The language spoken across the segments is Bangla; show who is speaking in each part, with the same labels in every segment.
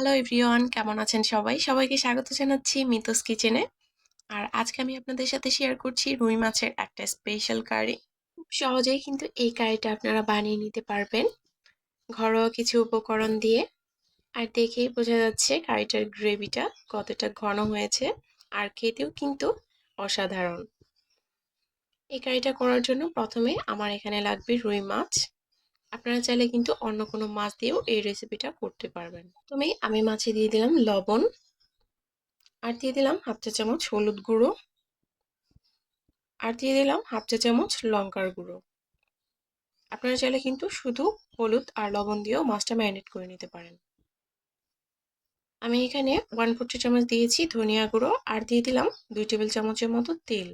Speaker 1: হ্যালো এভরিওয়ান কেমন আছেন সবাই? সবাইকে স্বাগত জানাচ্ছি মিতোস কিচেনে। আর আজকে আমি আপনাদের সাথে শেয়ার করছি রুই মাছের একটা স্পেশাল কারি সহজেই কিন্তু এই কারিটা আপনারা বানিয়ে নিতে পারবেন ঘরোয়া কিছু উপকরণ দিয়ে। আর দেখেই বোঝা যাচ্ছে কারিটার গ্রেভিটা কতটা ঘন হয়েছে আর খেতেও কিন্তু অসাধারণ। এই কারিটা করার জন্য প্রথমে আমার এখানে লাগবে রুই মাছ। আপনারা চাইলে কিন্তু অন্য কোনো মাছ দিয়েও এই রেসিপিটা করতে পারবেন। প্রথমে আমি মাছে দিয়ে দিলাম লবণ আর দিয়ে দিলাম হাফ চা চামচ হলুদ গুঁড়ো আর দিয়ে দিলাম হাফ চা চামচ লঙ্কার গুঁড়ো। আপনারা চাইলে কিন্তু শুধু হলুদ আর লবণ দিয়েও মাছটা ম্যারিনেট করে নিতে পারেন। আমি এখানে ওয়ান ফোর চামচ দিয়েছি ধনিয়া গুঁড়ো আর দিয়ে দিলাম দুই টেবিল চামচের মতো তেল।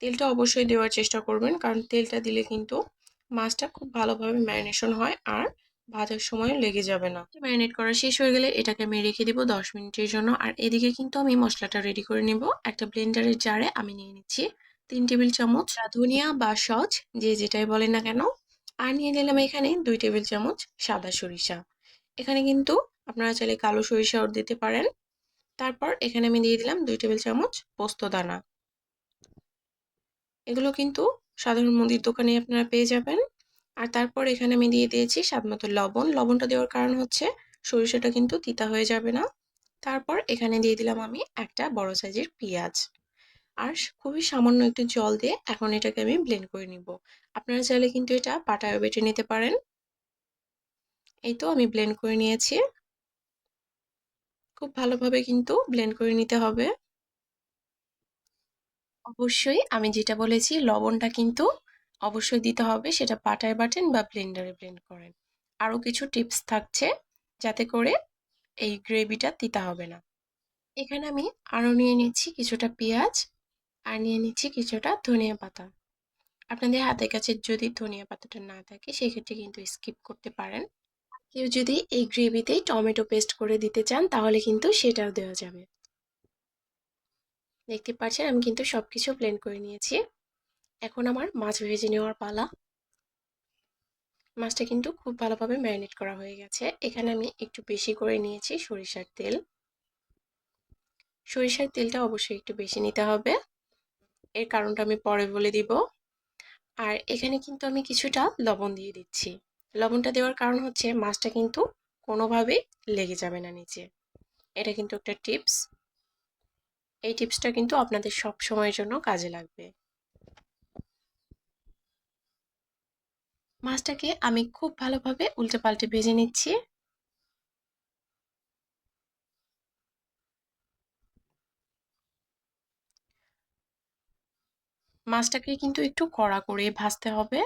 Speaker 1: তেলটা অবশ্যই দেওয়ার চেষ্টা করবেন, কারণ তেলটা দিলে কিন্তু মাছটা খুব ভালোভাবে ম্যারিনেশন হয় আর ভাজার সময় লেগে যাবে না। ম্যারিনেট করা শেষ হয়ে গেলে এটাকে আমি রেখে দিব দশ মিনিটের জন্য। আর এদিকে কিন্তু আমি মশলাটা রেডি করে নিব। একটা ব্লেন্ডারের জারে আমি নিয়ে নিচ্ছি তিন টেবিল চামচ ধনিয়া বা সজ যে যেটাই বলেন না কেন। আর নিয়ে নিলাম এখানে দুই টেবিল চামচ সাদা সরিষা। এখানে কিন্তু আপনারা চাইলে কালো সরিষাও দিতে পারেন। তারপর এখানে আমি দিয়ে দিলাম দুই টেবিল চামচ পোস্ত দানা। এগুলো কিন্তু সাধারণ মুদির দোকানে আপনারা পেয়ে যাবেন। আর তারপর এখানে আমি দিয়ে দিয়েছি স্বাদ মতো লবণ। লবণটা দেওয়ার কারণ হচ্ছে সরিষাটা কিন্তু তিতা হয়ে যাবে না। তারপর এখানে দিয়ে দিলাম আমি একটা বড় সাইজের পেঁয়াজ। আর খুবই সামান্য একটু জল দিয়ে এখন এটাকে আমি ব্লেন্ড করে নিব। আপনারা চাইলে কিন্তু এটা পাটায় বেটে নিতে পারেন। এই তো আমি ব্লেন্ড করে নিয়েছি। খুব ভালোভাবে কিন্তু ব্লেন্ড করে নিতে হবে। অবশ্যই আমি যেটা বলেছি, লবণটা কিন্তু অবশ্যই দিতে হবে। সেটা পাটায় বাটেন বা ব্লেন্ডারে ব্লেন্ড করেন। আরও কিছু টিপস থাকছে যাতে করে এই গ্রেভিটা দিতে হবে না। এখানে আমি আরও নিয়ে নিচ্ছি কিছুটা পেঁয়াজ আর নিয়ে নিচ্ছি কিছুটা ধনিয়া পাতা। আপনাদের হাতের কাছে যদি ধনিয়া পাতাটা না থাকে, সেক্ষেত্রে কিন্তু স্কিপ করতে পারেন। কেউ যদি এই গ্রেভিতেই টমেটো পেস্ট করে দিতে চান, তাহলে কিন্তু সেটাও দেওয়া যাবে। দেখতে পাচ্ছেন আমি কিন্তু সব কিছু ব্লেন্ড করে নিয়েছি। এখন আমার মাছ ভেজে নেওয়ার পালা। মাছটা কিন্তু খুব ভালোভাবে ম্যারিনেট করা হয়ে গেছে। এখানে আমি একটু বেশি করে নিয়েছি সরিষার তেল। সরিষার তেলটা অবশ্যই একটু বেশি নিতে হবে। এর কারণটা আমি পরে বলে দিব। আর এখানে কিন্তু আমি কিছুটা লবণ দিয়ে দিচ্ছি। লবণটা দেওয়ার কারণ হচ্ছে মাছটা কিন্তু কোনোভাবেই লেগে যাবে না নিচে। এটা কিন্তু একটা টিপস এই টিপসটা কিন্তু আপনাদের সব সময়ের জন্য কাজে লাগবে। মাছটাকে আমি খুব ভালোভাবে উল্টে পাল্টে ভেজে নিচ্ছি। মাছটাকে কিন্তু একটু কড়া করে ভাজতে হবে।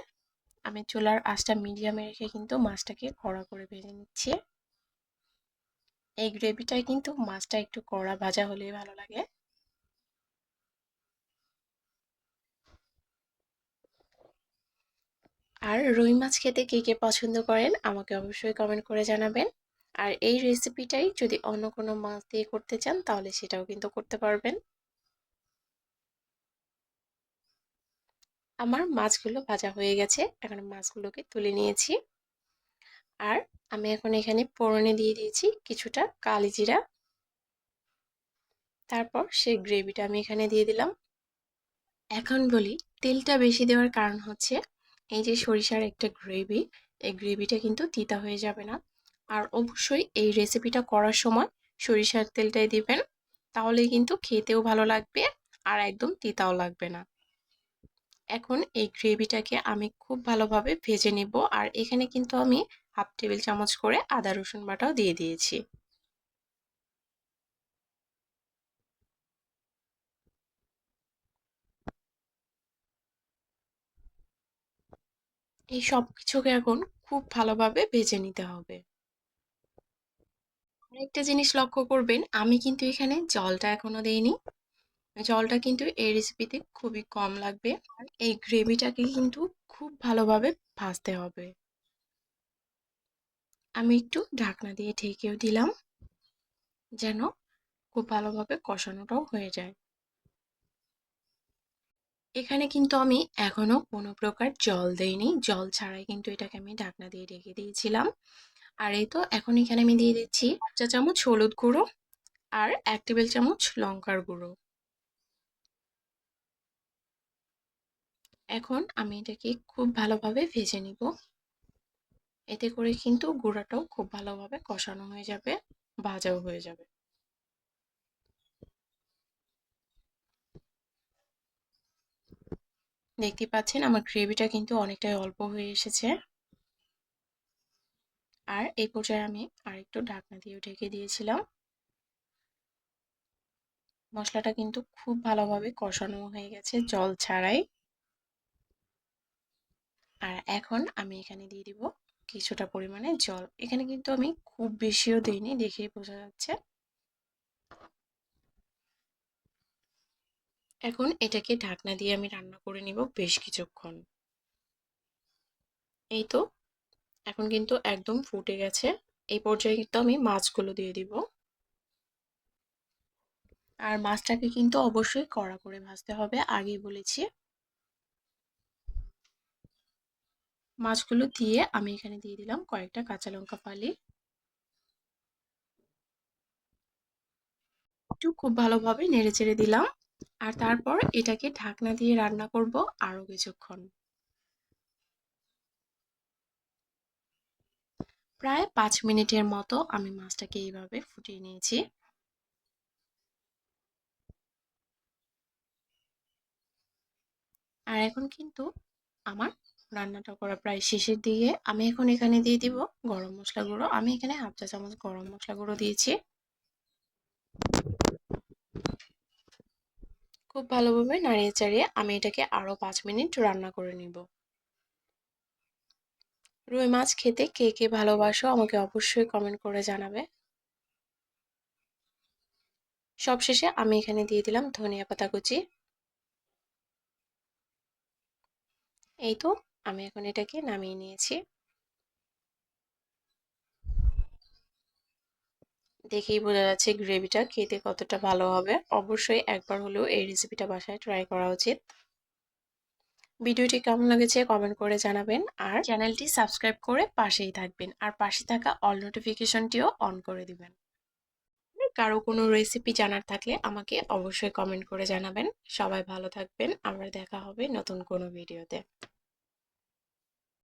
Speaker 1: আমি চুলার আঁচটা মিডিয়ামে রেখে কিন্তু মাছটাকে কড়া করে ভেজে নিচ্ছি। এই গ্রেভিটায় কিন্তু মাছটা একটু কড়া ভাজা হলেই ভালো লাগে। রুই মাছ খেতে কে কে পছন্দ করেন, আমাকে অবশ্যই কমেন্ট করে জানাবেন। আর এই রেসিপিটাই যদি অন্য কোনো মাছ দিয়ে করতে চান, তাহলে সেটাও কিন্তু করতে পারবেন। আমার মাছগুলো ভাজা হয়ে গেছে, এখন মাছগুলোকে তুলে নিয়েছি। আর আমি এখন এখানে পোড়নে দিয়ে দিয়েছি কিছুটা কালি জিরা। তারপর সেই গ্রেভিটা আমি এখানে দিয়ে দিলাম। এখন বলি, তেলটা বেশি দেওয়ার কারণ হচ্ছে এই যে সরিষার একটা গ্রেভি এই গ্রেভিটা কিন্তু তিতা হয়ে যাবে না। আর অবশ্যই এই রেসিপিটা করার সময় সরিষার তেলটাই দিবেন তাহলে কিন্তু খেতেও ভালো লাগবে আর একদম তিতাও লাগবে না। এখন এই গ্রেভিটাকে আমি খুব ভালোভাবে ভেজে নিব, আর এখানে কিন্তু আমি হাফ টেবিল চামচ করে আদা রসুন বাটাও দিয়ে দিয়েছি। এই সব কিছুকে এখন খুব ভালোভাবে ভেজে নিতে হবে। আরেকটা জিনিস লক্ষ্য করবেন, আমি কিন্তু এখানে জলটা এখনও দেইনি। জলটা কিন্তু এই রেসিপিতে খুবই কম লাগবে আর এই গ্রেভিটাকে কিন্তু খুব ভালোভাবে ভাজতে হবে। আমি একটু ঢাকনা দিয়ে ঢেকেও দিলাম, যেন খুব ভালোভাবে কষানোটাও হয়ে যায়। এখানে কিন্তু আমি এখনও কোনো প্রকার জল দেইনি। জল ছাড়াই কিন্তু এটাকে আমি ঢাকনা দিয়ে রেখে দিয়েছিলাম। আর এই তো এখন এখানে আমি দিয়ে দিচ্ছি চা চামচ হলুদ গুঁড়ো আর এক টেবিল চামচ লঙ্কার গুঁড়ো। এখন আমি এটাকে খুব ভালোভাবে ভেজে নিব। এতে করে কিন্তু গুঁড়াটাও খুব ভালোভাবে কষানো হয়ে যাবে, ভাজাও হয়ে যাবে। দেখতে পাচ্ছেন আমার গ্রেভিটা কিন্তু অনেকটাই অল্প হয়ে এসেছে। আর এই পর্যায়ে আমি আরেকটু ঢাকনা দিয়ে ঢেকে দিয়েছিলাম। মশলাটা কিন্তু খুব ভালোভাবে কষানো হয়ে গেছে জল ছাড়াই। আর এখন আমি এখানে দিয়ে দিব কিছুটা পরিমাণে জল। এখানে কিন্তু আমি খুব বেশিও দিইনি, দেখেই বোঝা যাচ্ছে। এখন এটাকে ঢাকনা দিয়ে আমি রান্না করে নিব বেশ কিছুক্ষণ। এই তো, এখন কিন্তু একদম ফুটে গেছে। এই পর্যায়ে কিন্তু আমি মাছগুলো দিয়ে দিব। আর মাছটাকে কিন্তু অবশ্যই কড়া করে ভাজতে হবে, আগেই বলেছি। মাছগুলো দিয়ে আমি এখানে দিয়ে দিলাম কয়েকটা কাঁচা লঙ্কা ফালি। একটু খুব ভালোভাবে নেড়ে চেড়ে দিলাম। আর তারপর এটাকে ঢাকনা দিয়ে রান্না করব আরও কিছুক্ষণ। প্রায় পাঁচ মিনিটের মতো আমি মাছটাকে এইভাবে ফুটিয়ে নিয়েছি। আর এখন কিন্তু আমার রান্নাটা করা প্রায় শেষের দিকে। আমি এখন এখানে দিয়ে দিব গরম মশলা গুঁড়ো আমি এখানে হাফ চা চামচ গরম মশলা গুঁড়ো দিয়েছি। খুব ভালোভাবে নাড়িয়ে চাড়িয়ে আমি এটাকে আরও পাঁচ মিনিট রান্না করে নিব। রুই মাছ খেতে কে কে ভালোবাসো আমাকে অবশ্যই কমেন্ট করে জানাবে। সবশেষে আমি এখানে দিয়ে দিলাম ধনিয়া পাতা কুচি। এই তো আমি এখন এটাকে নামিয়ে নিয়েছি। দেখেই বোঝা যাচ্ছে গ্রেভিটা খেতে কতটা ভালো হবে। অবশ্যই একবার হলেও এই রেসিপিটা বাসায় ট্রাই করা উচিত। ভিডিওটি কেমন লেগেছে কমেন্ট করে জানাবেন আর চ্যানেলটি সাবস্ক্রাইব করে পাশেই থাকবেন আর পাশে থাকা অল নোটিফিকেশনটিও অন করে দিবেন। কারও কোনো রেসিপি জানার থাকলে আমাকে অবশ্যই কমেন্ট করে জানাবেন। সবাই ভালো থাকবেন। আমরা দেখা হবে নতুন কোনো ভিডিওতে